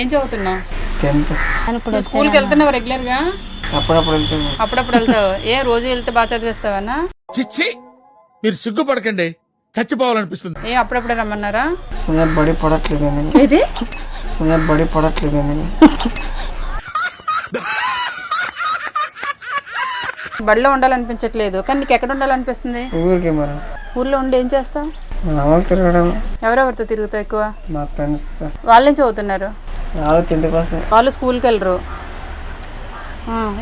ఏం చదువుతున్నావు? టెన్త్. ఇప్పుడు స్కూల్కి వెళ్తున్నావు రెగ్యులర్గా? అప్పుడప్పుడు వెళ్తాను అప్పుడప్పుడు వెళ్తావు? ఏ రోజు వెళ్తే బాగా చదివేస్తావన్నా? చిచ్చి! మీరు సిగ్గుపడకండి. చచ్చిపోవాలనిపిస్తుంది. ఏ అప్పుడప్పుడు రమ్మన్నారా? ఇంకా బడి పడట్లేదు ఇది బడి పడట్లేదు బడిలో ఉండాలనిపించట్లేదు. కానీ నీకు ఎక్కడ ఉండాలనిపిస్తుంది? ఊరికి మరి. ఊర్లో ఉండి ఏం చేస్తావు? తిరగడం. ఎవరెవరితో తిరుగుతావు ఎక్కువ? మా ఫ్రెండ్స్తో. వాళ్ళేం చదువుతున్నారు? వాళ్ళు వాళ్ళు స్కూల్కి వెళ్ళరు.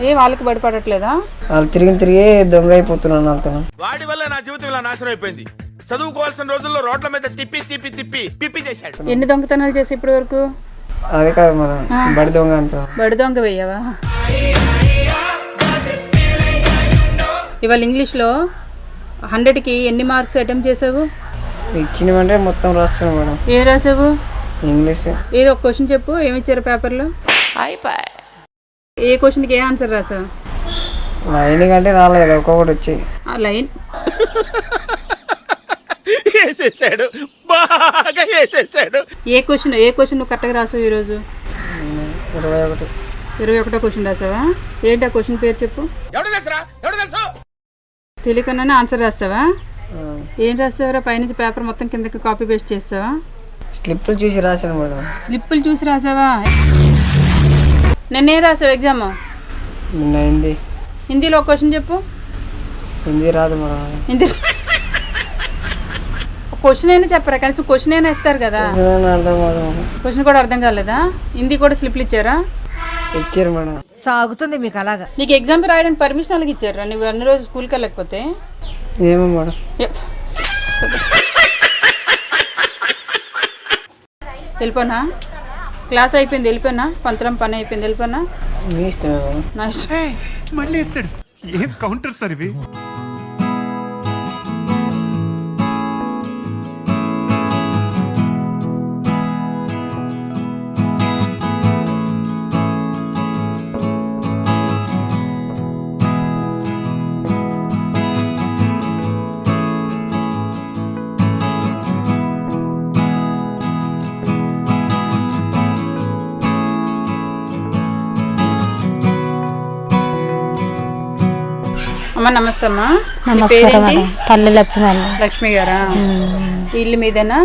ఏ వాళ్ళకి బడిపడట్లేదా? వాళ్ళు తిరిగి తిరిగి దొంగ అయిపోతున్నాను వాళ్ళతో. వాడి వల్ల నా జీవితం ఇలా నాశనం అయిపోయింది. చదువుకోవాల్సిన రోజుల్లో రోడ్ల మీద తిప్పి తిప్పి తిప్పి పిప్పి చేశాడు. ఎన్ని దొంగతనాలు చేసి ఇప్పటి వరకు? అదే కాదు మనం బడి దొంగ అంత. బడి దొంగ వెయ్యవా? ఇవాళ ఇంగ్లీష్లో హండ్రెడ్కి ఎన్ని మార్క్స్ అటెంప్ట్ చేసావు? ఇచ్చినవంటే మొత్తం రాస్తున్నాం మేడం. ఏం రాసావు? ఇంగ్లీష్. ఏదో ఒక క్వశ్చన్ చెప్పు ఏమి ఇచ్చారు పేపర్లో ఏ క్వశ్చన్కి ఏ ఆన్సర్ రాసావు? లైన్ కంటే రాలేదు ఒక్కొక్కటి వచ్చి ఆ లైన్ వేసేసాడు. బాగా వేసేసాడు. ఏ క్వశ్చన్ ఏ క్వశ్చన్ నువ్వు కరెక్ట్గా రాసావు ఈరోజు? ఇరవై ఒకటి. ఇరవై ఒకటో క్వశ్చన్ రాసావా? ఏంటి ఆ క్వశ్చన్ పేరు చెప్పు? ఎవడు తెలుసురా? ఎవడు తెలుసు? తెలియకుండానే ఆన్సర్ రాసావా ఆ, ఏం రాసావరా పైనుంచి పేపర్ మొత్తం కిందకి కాపీ పేస్ట్ చేస్తావా? స్లిప్లు చూసి రాశాను మేడం. స్లిప్పులు చూసి రాసావా? నిన్నేం రాసావు ఎగ్జామ్ నిన్న హిందీ. హిందీలో ఒక క్వశ్చన్ చెప్పు. హిందీ రాదు మేడం హిందీ క్వశ్చన్ అయినా చెప్పరా? కనీసం క్వశ్చన్ అయినా ఇస్తారు కదా. ఏదైనా అర్థం కాదు మేడం. క్వశ్చన్ కూడా అర్థం కాలేదా? హిందీ కూడా స్లిప్లు ఇచ్చారా? ఇచ్చారు మేడం. సాగుతుంది మీకు అలాగా. నీకు ఎగ్జామ్ రాయడానికి పర్మిషన్ అలాగే ఇచ్చారా? నువ్వు అన్ని రోజు స్కూల్కి వెళ్ళకపోతే? ఏమో మేడం. వెళ్ళిపోనా? క్లాస్ అయిపోయింది వెళ్ళిపోయినా? పంతరం పని అయిపోయింది వెళ్ళిపోనా నా ఇష్టం. మళ్ళీ ఏం కౌంటర్ సార్ ఇవి? అమ్మ నమస్తే అమ్మా. నమస్కారం పల్లె లక్ష్మణ్ లక్ష్మి గారా? ఇల్లు మీదేనా?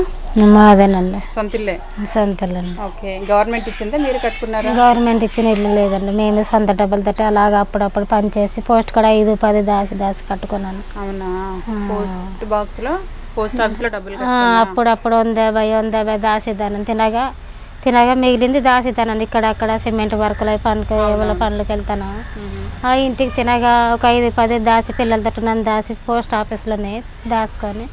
మాదేనండి సొంత ఇల్లే? సొంతలండి ఓకే. గవర్నమెంట్ ఇచ్చిందా? మీరు కట్టుకున్నారా? గవర్నమెంట్ ఇచ్చిన ఇల్లు లేదండి మేమే సొంత డబ్బులతో అలాగ అప్పుడప్పుడు పనిచేసి పోస్ట్ కూడా ఐదు పది దాసి దాసి కట్టుకున్నాను. అవునా? పోస్ట్ బాక్స్లో పోస్ట్ ఆఫీస్లో డబ్బులు ఆ, కట్టుకున్నా? అప్పుడప్పుడు వందేబై వందేబై దాసిద్దాను తినగా తినగా మిగిలింది దాసిద్దానండి ఇక్కడ అక్కడ సిమెంట్ వర్కులు అవి పనులు ఎవరి పనులకు వెళ్తాను? ఆ ఇంటికి తినగా ఒక ఐదు పది దాసి పిల్లలతో నన్ను దాసి పోస్ట్ ఆఫీస్లోనే దాచుకొని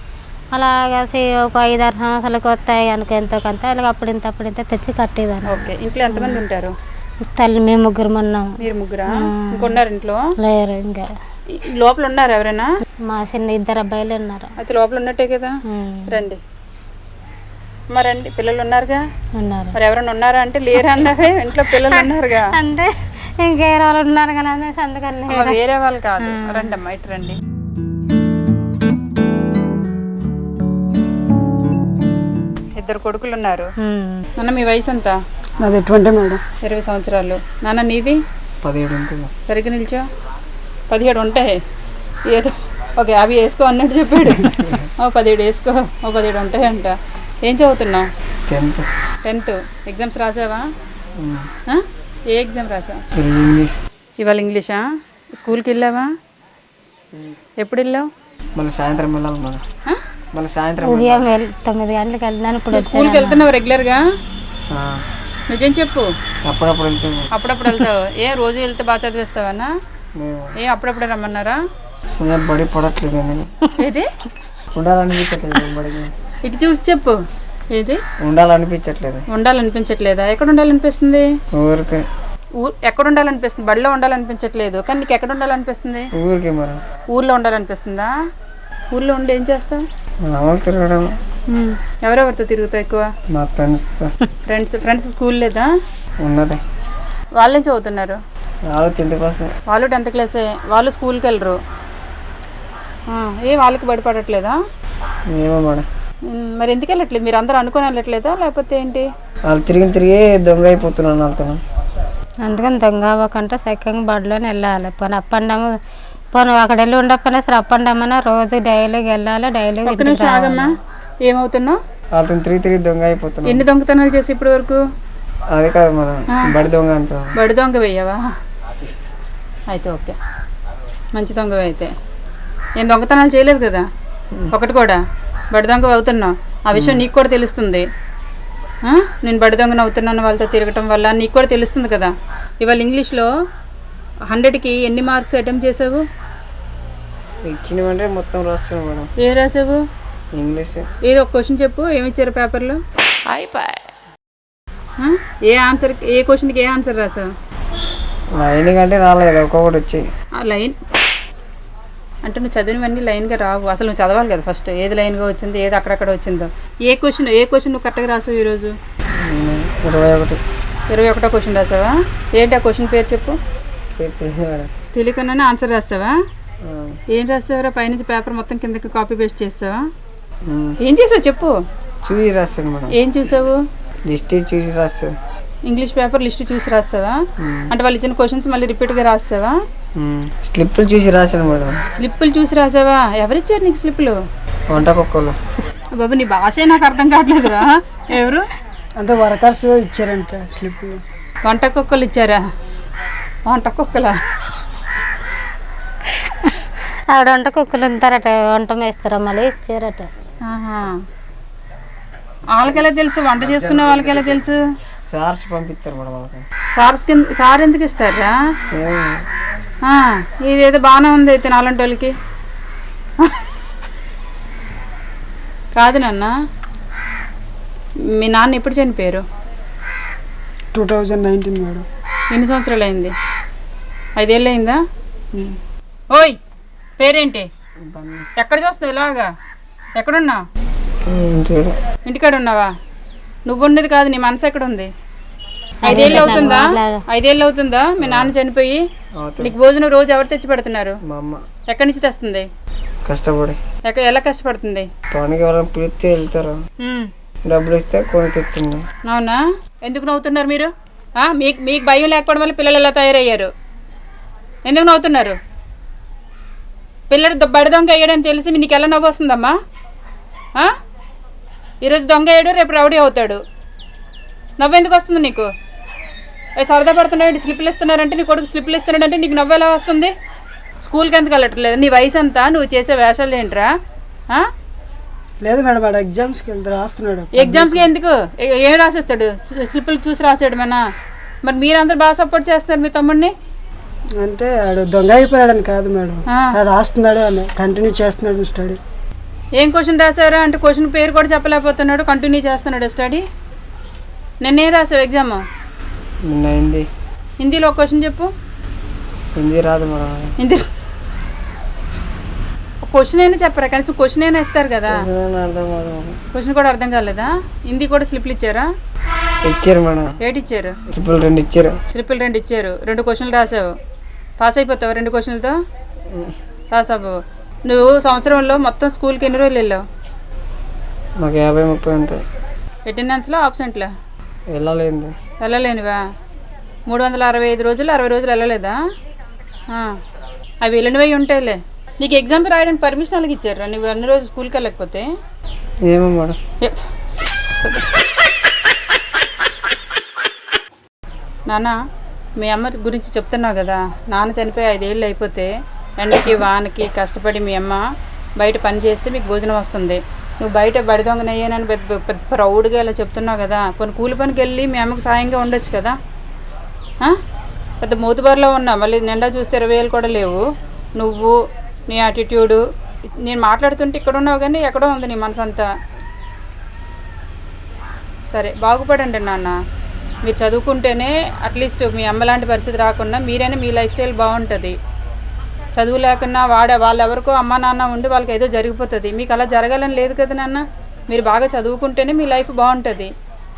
అలాగా సి- ఒక ఐదు ఆరు సంవత్సరాలకు వస్తాయి అనుకో ఎంతో కొంత అలాగ అప్పుడు ఇంత అప్పుడు ఇంత తెచ్చి కట్టేదాన్ని. ఓకే. ఇంట్లో ఎంతమంది ఉంటారు? తల్లి మేము ముగ్గురు ఉన్నాం. మీరు ముగ్గురా? ఇంకొన్నారు ఇంట్లో? లేరు ఇంకా. లోపల ఉన్నారు ఎవరైనా? మా చిన్న ఇద్దరు అబ్బాయిలు ఉన్నారు. అయితే లోపల ఉన్నట్టే కదా? రండి. మరి రండి పిల్లలు ఉన్నారుగా? ఉన్నారు. మరి ఎవరైనా ఉన్నారా అంటే లేరా అన్నారే ఇంట్లో పిల్లలు ఉన్నారుగా? అంటే ఇంకేరే వాళ్ళు ఉన్నారు కదా అనేసి అందుకని వేరే వాళ్ళు కాదు. రండి అమ్మా ఇటు రండి. ఇద్దరు కొడుకులు ఉన్నారు. నాన్న మీ వయసు ఎంత? అది ఎటువంటి మేడం. ఇరవై సంవత్సరాలు. నాన్న నీది? పదిహేడు ఉంటుంది. సరిగ్గా నిల్చో. పదిహేడు ఉంటాయి. ఏదో ఓకే అవి వేసుకో అన్నట్టు చెప్పాడు. ఓ పదిహేడు వేసుకో ఓ పదిహేడు ఉంటాయంట. ఏం చదువుతున్నావు? టెన్త్. టెన్త్. ఎగ్జామ్స్ రాసావా? ఆ? ఏ ఎగ్జామ్ రాసావు? ఇంగ్లీష్. ఇవాళ ఇంగ్లీషా? స్కూల్కి వెళ్ళావా? ఎప్పుడు వెళ్ళావు? మళ్ళీ సాయంత్రం వెళ్ళాలి ఆ? మళ్ళీ సాయంత్రం ఉదయం తొమ్మిది గంటలకు వెళ్ళినాను ఇప్పుడు స్కూల్కి వెళ్తున్నావు రెగ్యులర్గా? నిజం చెప్పు. అప్పుడప్పుడు వెళ్తాను. అప్పుడప్పుడు వెళ్తావు. ఏ రోజు వెళ్తే బాగా చదివేస్తావన్నా? ఏ అప్పుడప్పుడు రమ్మన్నారా? బడి పడట్లేదు ఏది? ఉండాలనిపించట్లేదు బడికి. ఇటు చూసి చెప్పు. ఏది? ఉండాలనిపించట్లేదు. ఉండాలనిపించట్లేదా? ఎక్కడ ఉండాలనిపిస్తుంది? ఊరికి. ఎక్కడ ఉండాలనిపిస్తుంది? బడిలో ఉండాలనిపించట్లేదు. కానీ నీకు ఎక్కడ ఉండాలనిపిస్తుంది? ఊరికి మరి. ఊర్లో ఉండాలనిపిస్తుందా? ఊర్లో ఉండి ఏం చేస్తావు? మామూలు తిరగడం. ఎవరెవరితో తిరుగుతావు ఎక్కువ? మా ఫ్రెండ్స్తో. ఫ్రెండ్స్ ఫ్రెండ్స్ స్కూల్ లేదా? ఉన్నది. వాళ్ళేం చదువుతున్నారు? వాళ్ళు టెన్త్ క్లాస్. వాళ్ళు టెన్త్ క్లాసే. వాళ్ళు స్కూల్కి వెళ్ళరు. ఏ వాళ్ళకి బడిపడట్లేదా? ఏమో మేడం మరి ఎందుకు వెళ్ళట్లేదు? మీరు అందరూ అనుకుని వెళ్ళట్లేదా? లేకపోతే ఏంటి? వాళ్ళు తిరిగి తిరిగి దొంగ అయిపోతున్నాను వాళ్ళతో అందుకని దొంగ అవ్వకుండా చక్కగా బడిలోనే వెళ్ళాలి. పోనీ అప్పండము పోనీ అక్కడ వెళ్ళి ఉండకపోయినా సరే అప్పండమన్నా రోజు డైలీకి వెళ్ళాలి డైలీకి ఒక్క నిమిషం ఆగమ్మా. ఏమవుతున్నావు? వాళ్ళతో తిరిగి తిరిగి దొంగ అయిపోతున్నాను ఎన్ని దొంగతనాలు చేసి ఇప్పటి వరకు? అదే కాదు మనం బడి దొంగ అంత. బడి దొంగ వెయ్యవా అయితే ఓకే. మంచి దొంగ అయితే ఏం దొంగతనాలు చేయలేదు కదా? ఒకటి కూడా? బడి దొంగ అవుతున్నావు ఆ విషయం నీకు కూడా తెలుస్తుంది? నేను బడి దొంగను అవుతున్నాను వాళ్ళతో తిరగటం వల్ల నీకు కూడా తెలుస్తుంది కదా. ఇవాళ ఇంగ్లీష్లో హండ్రెడ్కి ఎన్ని మార్క్స్ అటెంప్ట్ చేసావు? ఇచ్చినవంటే మొత్తం రాస్తున్నాం మేడం. ఏ రాసావు? ఇంగ్లీష్. ఏదో ఒక క్వశ్చన్ చెప్పు ఏమి ఇచ్చారు పేపర్లో? ఆ? ఏ ఆన్సర్ ఏ క్వశ్చన్కి ఏ ఆన్సర్ రాసావు? లైన్ కంటే రాలేదు ఒక్కొక్కటి వచ్చాయి. ఆ లైన్ అంటే నువ్వు చదివినవన్నీ లైన్గా రావు. అసలు నువ్వు చదవాలి కదా ఫస్ట్. ఏది లైన్గా వచ్చిందో ఏది అక్కడక్కడ వచ్చిందో. ఏ క్వశ్చన్ ఏ క్వశ్చన్ నువ్వు కరెక్ట్గా రాసావు ఈరోజు? ఇరవై ఒకటి. ఇరవై ఒకటో క్వశ్చన్ రాసావా? ఏంటి ఆ క్వశ్చన్ పేరు చెప్పు? తెలియకుండానే ఆన్సర్ రాసావా? ఏం రాసావురా? పైనుంచి పేపర్ మొత్తం కిందకి కాపీ పేస్ట్ చేస్తావా. ఏం చేసావు చెప్పు? చూసి రాస్తాను మేడం. ఏం చూసావు? లిస్ట్ చూసి రాస్తాను. ఇంగ్లీష్ పేపర్ లిస్ట్ చూసి రాస్తావా? అంటే వాళ్ళు ఇచ్చిన క్వశ్చన్స్ మళ్ళీ రిపీట్గా రాస్తావా? స్లిప్లు చూసి రాశాను మేడం. స్లిప్పులు చూసి రాసావా? ఎవరిచ్చారు నీకు స్లిప్పులు వంట కుక్కలు. బాబు నీ భాషే నాకు అర్థం కావట్లేదురా. ఎవరు? అంతే వర్కర్స్ ఇచ్చారంట స్లిప్ వంట కుక్కలు ఇచ్చారా? వంట కుక్కలా? ఆవిడ వంట కుక్కలు ఉంటారట వంట మేస్తారా మళ్ళీ ఇచ్చారట. వాళ్ళకెలా తెలుసు? వంట చేసుకునే వాళ్ళకెలా తెలుసు? సార్స్ పంపిస్తారు మేడం వాళ్ళకి. సార్స్ కింద సార్ ఎందుకు ఇస్తారా? ఇదేదో బాగానే ఉంది అయితే నాలంటి వాళ్ళకి. కాదు నాన్న మీ నాన్న ఎప్పుడు చనిపోయారు? Two thousand nineteen madam. ఎన్ని సంవత్సరాలు అయింది ఐదేళ్ళు అయిందా ఓయ్ పేరేంటి? ఎక్కడ చూస్తున్నావు ఇలాగా? ఎక్కడున్నావు? ఇంటికాడ ఉన్నావా? నువ్వు ఉండేది కాదు నీ మనసు ఎక్కడ ఉంది ఐదేళ్ళు అవుతుందా? ఐదేళ్ళు అవుతుందా? మీ నాన్న చనిపోయి నీకు భోజనం రోజు ఎవరు తెచ్చి పెడుతున్నారు? మా అమ్మ. ఎక్కడి నుంచి తెస్తుంది? కష్టపడి. ఎక్కడ ఎలా కష్టపడుతుంది? టౌన్కి ఎవరైనా పిలిస్తే వెళ్తారు. డబ్బులు ఇస్తే కొని తెస్తుంది అవునా? ఎందుకు నవ్వుతున్నారు మీరు? ఆ, మీకు మీకు భయం లేకపోవడం వల్ల పిల్లలు ఎలా తయారయ్యారు? ఎందుకు నవ్వుతున్నారు? పిల్లడు బడి దొంగ అయ్యాడని తెలిసి నీకు ఎలా నవ్వు వస్తుందమ్మా? ఆ? ఈరోజు దొంగ అయ్యాడు రేపు రౌడీ అవుతాడు. నవ్వు ఎందుకు వస్తుంది నీకు? సరదా పడుతున్నాడు స్లిప్లు ఇస్తున్నారంటే నీ కొడుకు స్లిప్లు ఇస్తున్నాడంటే నీకు నవ్వు ఎలా వస్తుంది? స్కూల్కి ఎందుకు వెళ్ళట్లేదు? నీ వయసు అంతా నువ్వు చేసే వేషాలు ఏంట్రా? లేదు మేడం వాడు ఎగ్జామ్స్కి వెళ్తే రాస్తున్నాడు. ఎగ్జామ్స్కి ఎందుకు? ఏ- రాసేస్తాడు? స్లిప్పులు చూసి రాసాడు మన మరి మీరందరూ బాగా సపోర్ట్ చేస్తున్నారు మీ తమ్ముడిని? అంటే వాడు దొంగ అయిపోయాడని కాదు మేడం. రాస్తున్నాడు అని కంటిన్యూ చేస్తున్నాడు స్టడీ. ఏం క్వశ్చన్ రాసారా అంటే క్వశ్చన్ పేరు కూడా చెప్పలేకపోతున్నాడు కంటిన్యూ చేస్తున్నాడు స్టడీ నిన్నేం రాసావు ఎగ్జామ్ నిన్న అయింది హిందీలో ఒక క్వశ్చన్ చెప్పు. హిందీ రాదు హిందీ క్వశ్చన్ అయినా చెప్పరా? కనీసం క్వశ్చన్ అయినా ఇస్తారు కదా. క్వశ్చన్ కూడా అర్థం కాలేదా? హిందీ కూడా స్లిప్లు ఇచ్చారా? ఇచ్చారు మేడం. ఏటి ఇచ్చారు? ట్రిపుల్ రెండు ఇచ్చారు. స్లిప్పులు రెండు ఇచ్చారు. రెండు క్వశ్చన్లు రాసావు. పాస్ అయిపోతావు రెండు క్వశ్చన్లతో? పాస్ అవ్వవు. నువ్వు సంవత్సరంలో మొత్తం స్కూల్కి ఎన్ని రోజులు వెళ్ళావు? మాకు యాభై ముప్పై ఉంటాయి. అటెండెన్స్లో ఆబ్సెంట్లో? వెళ్ళలేదు. వెళ్ళలేనివా? మూడు వందల అరవై ఐదు రోజులు అరవై రోజులు వెళ్ళలేదా. అవి వెళ్ళినవి ఉంటాయిలే నీకు ఎగ్జామ్స్ రాయడానికి పర్మిషన్ అలాగే ఇచ్చారు నువ్వు అన్ని రోజులు స్కూల్కి వెళ్ళకపోతే? ఏమో మేడం. నాన్న మీ అమ్మ గురించి చెప్తున్నావు కదా. నాన్న చనిపోయి ఐదేళ్ళు అయిపోతే ఎండకి వానకి కష్టపడి మీ అమ్మ బయట పని చేస్తే మీకు భోజనం వస్తుంది. నువ్వు బయట బడి దొంగనయ్యానని పెద్ద పెద్ద ప్రౌడ్గా ఇలా చెప్తున్నావు కదా. కొన్ని కూలి పనికి వెళ్ళి మీ అమ్మకి సాయంగా ఉండొచ్చు కదా. పెద్ద మూతుబారిలో ఉన్నా. మళ్ళీ నిండా చూస్తే ఇరవై వేలు కూడా లేవు. నువ్వు నీ యాటిట్యూడు నేను మాట్లాడుతుంటే ఇక్కడ ఉన్నావు కానీ ఎక్కడో ఉంది నీ మనసు అంతా సరే బాగుపడండి నాన్న. మీరు చదువుకుంటేనే అట్లీస్ట్ మీ అమ్మ లాంటి పరిస్థితి రాకుండా మీరైనా మీ లైఫ్ స్టైల్ బాగుంటుంది. చదువు లేకున్నా వాడ వాళ్ళు ఎవరికో అమ్మ నాన్న ఉండి వాళ్ళకి ఏదో జరిగిపోతుంది. మీకు అలా జరగాలని లేదు కదా నాన్న? మీరు బాగా చదువుకుంటేనే మీ లైఫ్ బాగుంటుంది.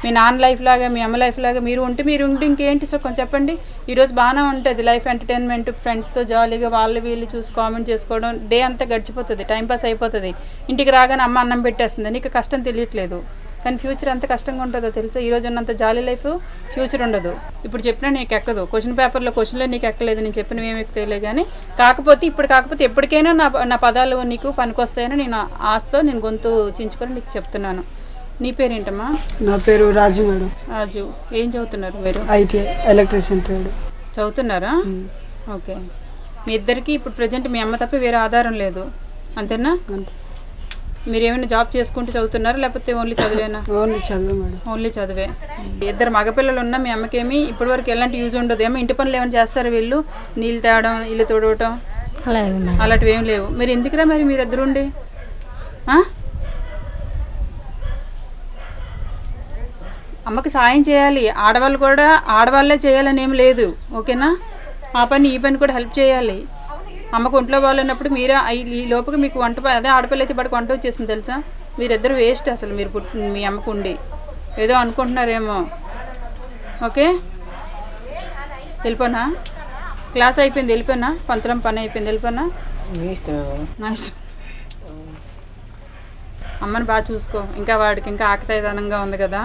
మీ నాన్న లైఫ్ లాగా మీ అమ్మ లైఫ్ లాగా మీరు ఉంటే మీరు ఉంటే ఇంకేంటి సుఖం చెప్పండి? ఈరోజు బాగానే ఉంటుంది లైఫ్ ఎంటర్టైన్మెంట్ ఫ్రెండ్స్తో జాలీగా వాళ్ళు వీళ్ళు చూసి కామెంట్ చేసుకోవడం. డే అంతా గడిచిపోతుంది టైం పాస్ అయిపోతుంది. ఇంటికి రాగానే అమ్మ అన్నం పెట్టేస్తుంది. నీకు కష్టం తెలియట్లేదు. కానీ ఫ్యూచర్ ఎంత కష్టంగా ఉంటుందో తెలుసా? ఈ రోజు ఉన్నంత జాలీ లైఫ్ ఫ్యూచర్ ఉండదు. ఇప్పుడు చెప్పినా నీకు ఎక్కదు. క్వశ్చన్ పేపర్లో క్వశ్చన్లో నీకు ఎక్కలేదు. నేను చెప్పిన ఏమి ఎక్కుతలే కానీ కాకపోతే ఇప్పుడు కాకపోతే ఎప్పటికైనా నా నా పదాలు నీకు పనికొస్తాయని నేను ఆస్తో నేను గొంతు చించుకొని నీకు చెప్తున్నాను. నీ పేరేంటమ్మా? నా పేరు రాజు మేడం. రాజు. ఏం చదువుతున్నారు మీరు? IT electrician trade. చదువుతున్నారా? ఓకే. మీ ఇద్దరికి ఇప్పుడు ప్రజెంట్ మీ అమ్మ తప్ప వేరే ఆధారం లేదు. అంతేనా? అంతే. మీరు ఏమైనా జాబ్ చేసుకుంటూ చదువుతున్నారా? లేకపోతే ఓన్లీ చదివేనా? ఓన్లీ చదువు మేడం. ఓన్లీ చదివే. ఇద్దరు మగపిల్లలు ఉన్నా మీ అమ్మకేమి? ఇప్పటి వరకు ఎలాంటి యూజ్ ఉండదు. ఏమో ఇంటి పనులు ఏమైనా చేస్తారా వీళ్ళు? నీళ్ళు తేవడం ఇల్లు తుడవటం? అలాంటివి ఏం లేవు. మీరు ఎందుకురా మరి మీరు ఇద్దరు ఉండి? అమ్మకి సాయం చేయాలి. ఆడవాళ్ళు కూడా ఆడవాళ్ళే చేయాలని ఏం లేదు. ఓకేనా? ఆ పని ఈ పని కూడా హెల్ప్ చేయాలి. అమ్మకు ఒంట్లో బాగాలేనప్పుడు మీరే ఈ లోపుకి మీకు వంట అదే ఆడపిల్ల అయితే బడికి వంట వచ్చేసింది తెలుసా? మీరిద్దరు వేస్ట్ అసలు మీరు పుట్ మీ అమ్మకు ఉండి ఏదో అనుకుంటున్నారేమో. ఓకే? వెళ్ళిపోనా? క్లాస్ అయిపోయింది వెళ్ళిపోయినా? పంతరం పని అయిపోయింది వెళ్ళిపోనా నా ఇష్టం. అమ్మని బాగా చూసుకో. ఇంకా వాడికి ఇంకా ఆకతాయితనంగా ఉంది కదా.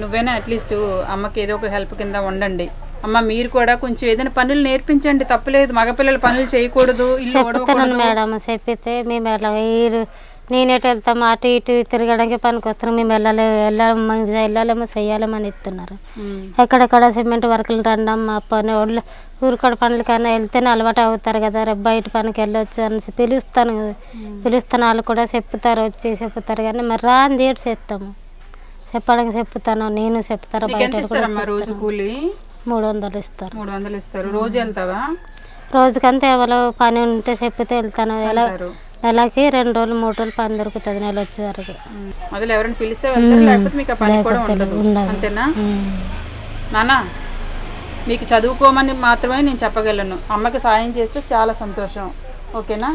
నువ్వైనా అట్లీస్ట్ అమ్మకి ఏదో ఒక హెల్ప్ కింద ఉండండి. అమ్మ మీరు కూడా కొంచెం ఏదైనా పనులు నేర్పించండి. తప్పలేదు. మగపిల్లలు పనులు చేయకూడదు ఓడవకూడదు మేడం చెప్పితే మేము ఎలా నేనేటి వెళ్తాం అటు ఇటు తిరగడానికి పనికి వస్తున్నాం. మేము వెళ్ళలే వెళ్ళాము వెళ్ళాలేమో చెయ్యాలేమని ఇస్తున్నారు. ఎక్కడెక్కడ సిమెంట్ వర్కులు రండమ్మ పని వాళ్ళు ఊరికాడ పనులకైనా వెళ్తేనే అలవాటు అవుతారు కదా. రేపు బయట పనికి వెళ్ళొచ్చు అని పిలుస్తాను. కదా పిలుస్తాను వాళ్ళు కూడా చెప్తారు వచ్చి చెప్తారు కానీ మరి రా అని ఏడు చేస్తాము. చెప్పడానికి చెప్తాను నేను చెప్తాను బయట మూడు వందలు ఇస్తారు. మూడు వందలు ఇస్తారు. రోజు వెళ్తావా? రోజుకంతా ఎవరో పని ఉంటే చెప్తే వెళ్తాను. ఎలా. నెలకి రెండు రోజులు మూడు రోజులు పని దొరుకుతుంది నెల వచ్చే వరకు. అదిలో ఎవరైనా పిలిస్తే వెళ్తారు? లేకపోతే మీకు పని కూడా ఉండదు. అంతేనా. నానా మీకు చదువుకోమని మాత్రమే నేను చెప్పగలను. అమ్మకి సాయం చేస్తే చాలా సంతోషం. ఓకేనా?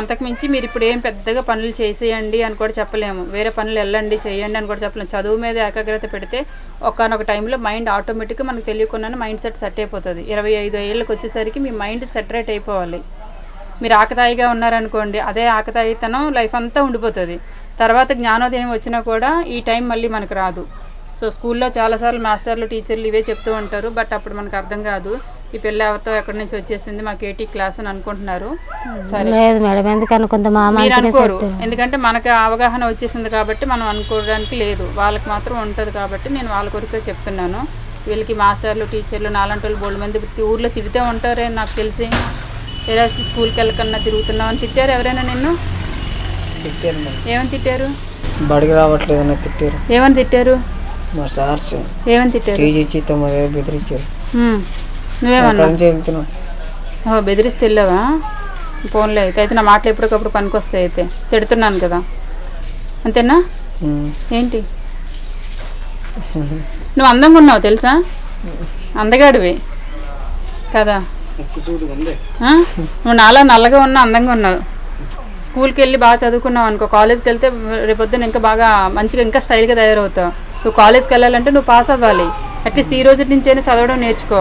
అంతకుమించి మీరు ఇప్పుడు ఏం పెద్దగా పనులు చేసేయండి అని కూడా చెప్పలేము. వేరే పనులు వెళ్ళండి చేయండి అని కూడా చెప్పలేము. చదువు మీద ఏకాగ్రత పెడితే ఒకనొక టైంలో మైండ్ ఆటోమేటిక్గా మనకు తెలియకుండానే మైండ్ సెట్ సెట్ అయిపోతుంది. ఇరవై ఐదు ఏళ్ళకి వచ్చేసరికి మీ మైండ్ సెటరేట్ అయిపోవాలి. మీరు ఆకతాయిగా ఉన్నారనుకోండి అదే ఆకతాయితనం లైఫ్ అంతా ఉండిపోతుంది. తర్వాత జ్ఞానోదయం వచ్చినా కూడా ఈ టైం మళ్ళీ మనకు రాదు. సో స్కూల్లో చాలాసార్లు మాస్టర్లు టీచర్లు ఇవే చెప్తూ ఉంటారు బట్ అప్పుడు మనకు అర్థం కాదు. ఈ పిల్ల ఎవరితో ఎక్కడి నుంచి వచ్చేసింది మాకు ఏటీ క్లాస్ అని అనుకుంటున్నారు. సరే. లేదు మేడం ఎందుకు అనుకుంటే మా మీరు అనుకోరు. ఎందుకంటే మనకి అవగాహన వచ్చేసింది కాబట్టి మనం అనుకోవడానికి లేదు. వాళ్ళకి మాత్రం ఉంటుంది కాబట్టి నేను వాళ్ళ కొరికే చెప్తున్నాను. వీళ్ళకి మాస్టర్లు టీచర్లు నాలంటి వాళ్ళు బోల్డ్ మంది ఊర్లో తిడితే ఉంటారే నాకు తెలిసి. ఎలా స్కూల్కి వెళ్ళకన్నా తిరుగుతున్నావు అని తిట్టారు ఎవరైనా నిన్ను? ఏమని తిట్టారు? బడికి రావట్లేదు అని తిట్టారు. ఏమని తిట్టారు? మా సార్స్ ఏమని తిట్టారు? బెదిరించారు. నువ్వేమన్నా? ఓ బెదిరిస్తే వెళ్ళావా? ఫోన్లే అయితే. అయితే నా మాటలు ఎప్పటికప్పుడు పనికొస్తాయి అయితే. తిడుతున్నాను కదా. అంతేనా. ఏంటి? నువ్వు అందంగా ఉన్నావు తెలుసా? అందగాడివి. కదా? నువ్వు నాలా నల్లగా ఉన్నా అందంగా ఉన్నావు. స్కూల్కి వెళ్ళి బాగా చదువుకున్నావు అనుకో. కాలేజ్కి వెళ్తే రేపొద్దున ఇంకా బాగా మంచిగా ఇంకా స్టైల్గా తయారవుతావు. నువ్వు కాలేజ్కి వెళ్ళాలంటే నువ్వు పాస్ అవ్వాలి. అట్లీస్ట్ ఈ రోజు నుంచైనా చదవడం నేర్చుకో?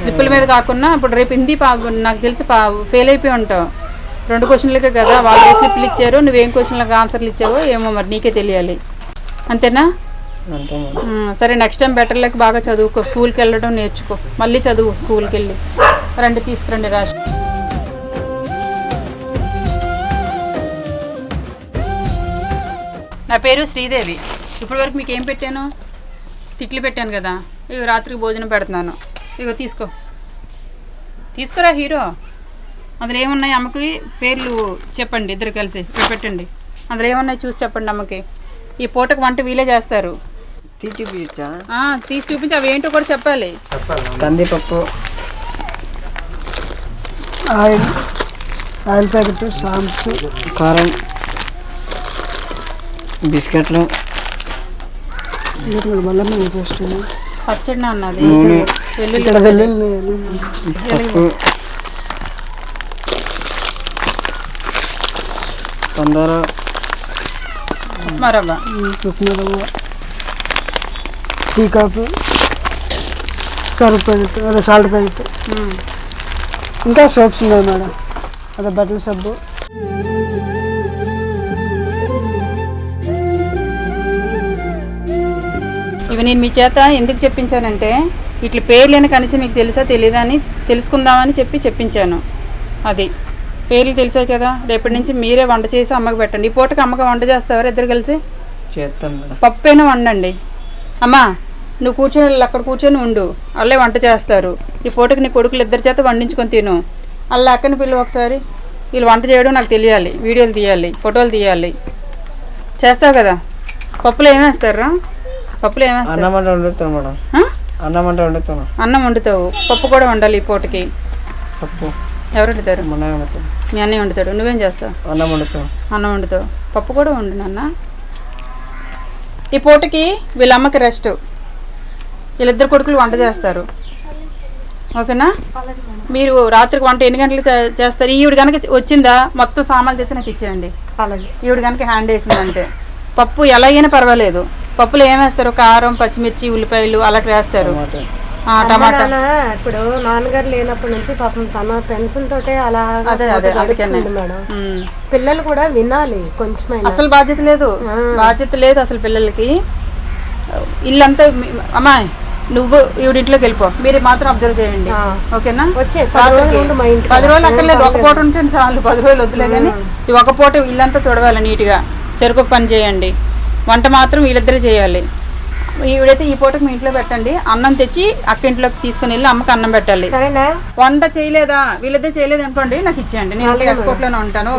స్లిప్పుల మీద కాకుండా ఇప్పుడు రేపు హిందీ నాకు తెలిసి పా ఫెయిల్ అయిపోయి ఉంటావు. రెండు క్వశ్చన్లకే కదా వాళ్ళు ఏ స్లిప్పులు ఇచ్చారు నువ్వేం క్వశ్చన్లకు ఆన్సర్లు ఇచ్చావో ఏమో మరి నీకే తెలియాలి. అంతేనా? సరే నెక్స్ట్ టైం బెటర్ లెక్క బాగా చదువుకో. స్కూల్కి వెళ్ళడం నేర్చుకో. మళ్ళీ చదువు స్కూల్కి వెళ్ళి రండి తీసుకురండి రాష్ట్ర నా పేరు శ్రీదేవి. ఇప్పటి వరకు మీకు ఏం పెట్టాను? తిట్లు పెట్టాను కదా. ఇక రాత్రికి భోజనం పెడుతున్నాను. ఇక తీసుకో. తీసుకురా హీరో? అందులో ఏమున్నాయి అమ్మకి? పేర్లు చెప్పండి ఇద్దరు కలిసి. పెట్టండి. అందులో ఏమున్నాయి చూసి చెప్పండి అమ్మకి. ఈ పూటకు వంట వీలే చేస్తారు. తీసి చూపించా? తీసి చూపించి అవి ఏంటో కూడా చెప్పాలి. కందిపప్పు ఆయిల్ ఆయిల్ ప్యాకెట్ సాంప్స్ కారం బిస్కెట్లు. బెల్లం పోస్ట్ పచ్చడి అన్నది. నూనె. వెల్లుల్లి ఇక్కడ వెల్లుల్లి పసుపు పందర ఉప్మా రవ్వ ఉప్మా రవ్వ టీ కాపు సర్ఫ్ ప్యాకెట్ అదే సాల్ట్ ప్యాకెట్. ఇంకా సోప్స్ ఉన్నాయి మేడం. అదే బట్టల సబ్బు. ఇవి నేను మీ చేత ఎందుకు చెప్పించానంటే ఇట్ల పేర్లేని కనీసం మీకు తెలుసా తెలీదా అని తెలుసుకుందామని చెప్పి చెప్పించాను. అది. పేర్లు తెలిసాయి కదా రేపటి నుంచి మీరే వంట చేసి అమ్మకి పెట్టండి. ఈ పూటకి అమ్మకి వంట చేస్తావారు ఇద్దరు కలిసి? చేస్తాం పప్పు అయినా వండండి. అమ్మా నువ్వు కూర్చొని వాళ్ళు అక్కడ కూర్చొని ఉండు. వాళ్ళే వంట చేస్తారు. ఈ పూటకి నీ కొడుకులు ఇద్దరి చేత వండించుకొని తిను. అలా అక్కని పిల్లలు ఒకసారి. వీళ్ళు వంట చేయడం నాకు తెలియాలి. వీడియోలు తీయాలి ఫోటోలు తీయాలి. చేస్తావు కదా? పప్పులు ఏమేస్తారా? పప్పులు ఏమేస్తారు అన్నం అంటే వండుతాను? అన్నం వండుతావు. పప్పు కూడా వండాలి ఈ పూటకి. పప్పు. ఎవరు వండుతారు? మన వండుతాను మీ అన్నయ్య వండుతాడు. నువ్వేం చేస్తావు? అన్నం వండుతాను అన్నం వండుతావు. పప్పు కూడా వండు నాన్న. ఈ పూటకి వీళ్ళ అమ్మకి రెస్ట్. వీళ్ళిద్దరు కొడుకులు వంట చేస్తారు. ఓకేనా? మీరు రాత్రికి వంట ఎన్ని గంటలకు తే- చేస్తారు? ఈవిడ కనుక వచ్చిందా? మొత్తం సామాన్లు తెచ్చి నాకు ఇచ్చేయండి. అలాగే. ఈవిడ కనుక హ్యాండ్ వేసిందంటే. పప్పు ఎలా అయినా పర్వాలేదు. పప్పులో ఏం వేస్తారు? కారం పచ్చిమిర్చి ఉల్లిపాయలు అలాంటి వేస్తారు. టమాటా. ఆ, టమాటా. ఇప్పుడు నాన్నగారు లేనప్పటి నుంచి పాపం తన పెన్షన్ తోటే అలా మేడం. పిల్లలు కూడా వినాలి కొంచెమైనా. అసలు బాధ్యత లేదు. బాధ్యత లేదు అసలు పిల్లలకి. ఇల్లంతా అమ్మాయి నువ్వు ఈవిడింట్లోకి వెళ్ళిపో. మీరు మాత్రం అబ్జర్వ్ చేయండి. ఆ. ఓకేనా? వచ్చే పది రోజులు. పది అక్కర్లేదు. ఒక పూట ఉంటే చాలు పది రోజులు వద్దులే కానీ ఈ ఒక పూట ఇల్లంతా తుడవాలి నీట్గా. చెరుకు పని చేయండి. వంట మాత్రం వీళ్ళిద్దరే చేయాలి. ఈవిడైతే ఈ పూటకి మీ ఇంట్లో పెట్టండి. అన్నం తెచ్చి అక్క ఇంట్లోకి తీసుకుని వెళ్ళి అమ్మకి అన్నం పెట్టాలి. సరేనా? వంట చేయలేదా? వీళ్ళదే చేయలేదు అనుకోండి నాకు ఇచ్చేయండి. నేను ఎక్స్పోర్ట్లోనే ఉంటాను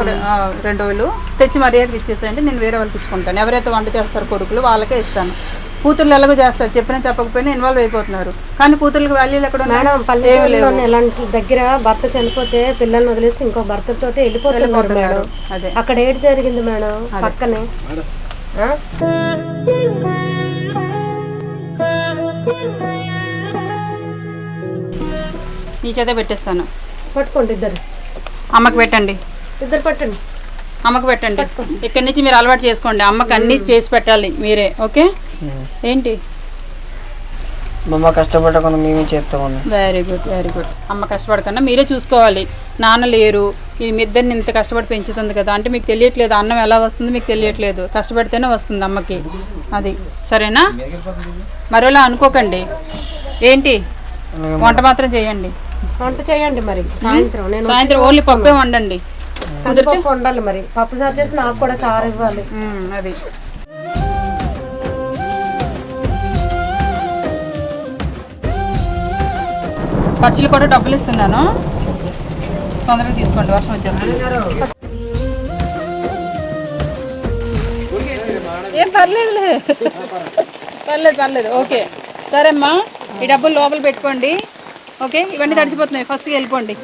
రెండు రోజులు తెచ్చి మర్యాదకి ఇచ్చేసేయండి నేను వేరే వాళ్ళకి ఇచ్చుకుంటాను. ఎవరైతే వంట చేస్తారో కొడుకులు వాళ్ళకే ఇస్తాను. కూతుర్లు ఎలాగో చేస్తారు చెప్పినా చెప్పకపోయినా ఇన్వాల్వ్ అయిపోతున్నారు. కానీ కూతుర్లకు వాల్యూలు ఎక్కడ? మేడం. పల్లెటూరులో ఇలాంటి దగ్గర భర్త చనిపోతే పిల్లల్ని వదిలేసి ఇంకో భర్తతో వెళ్ళిపోతున్నారు వెళ్ళిపోతున్నారు. మేడం. అదే. అక్కడ ఏడు జరిగింది మేడం? పక్కనే? నీ చేతే పెట్టేస్తాను. పట్టుకోండి ఇద్దరు అమ్మకి పెట్టండి. ఇద్దరు పట్టండి. అమ్మకి పెట్టండి. ఇక్కడి నుంచి మీరు అలవాటు చేసుకోండి. అమ్మకి అన్ని చేసి పెట్టాలి మీరే ఓకే? ఏంటి? కష్టపడకుండా మేమే చేస్తామని వెరీ గుడ్ వెరీ గుడ్ అమ్మ కష్టపడకుండా మీరే చూసుకోవాలి. నాన్న లేరు. ఈ మీ ఇద్దరిని ఇంత కష్టపడి పెంచుతుంది కదా. అంటే మీకు తెలియట్లేదు అన్నం ఎలా వస్తుంది మీకు తెలియట్లేదు. కష్టపడితేనే వస్తుంది అమ్మకి. అది. సరేనా? మరోలా అనుకోకండి. ఏంటి? వంట మాత్రం చేయండి. వంట చేయండి మరి. సాయంత్రం. నేను సాయంత్రం ఓన్లీ పప్పే వండండి. ఉండాలి మరి. పప్పు సార్ చేసి నాకు కూడా చారు ఇవ్వాలి. అది. ఖర్చులు కూడా డబ్బులు ఇస్తున్నాను. తొందరగా తీసుకోండి వర్షం వచ్చేస్తుంది. ఏం పర్లేదులే. పర్లేదు పర్లేదు. ఓకే. సరే అమ్మా ఈ డబ్బులు లోపల పెట్టుకోండి. ఓకే? ఇవన్నీ తడిచిపోతున్నాయి ఫస్ట్కి వెళ్ళిపోండి.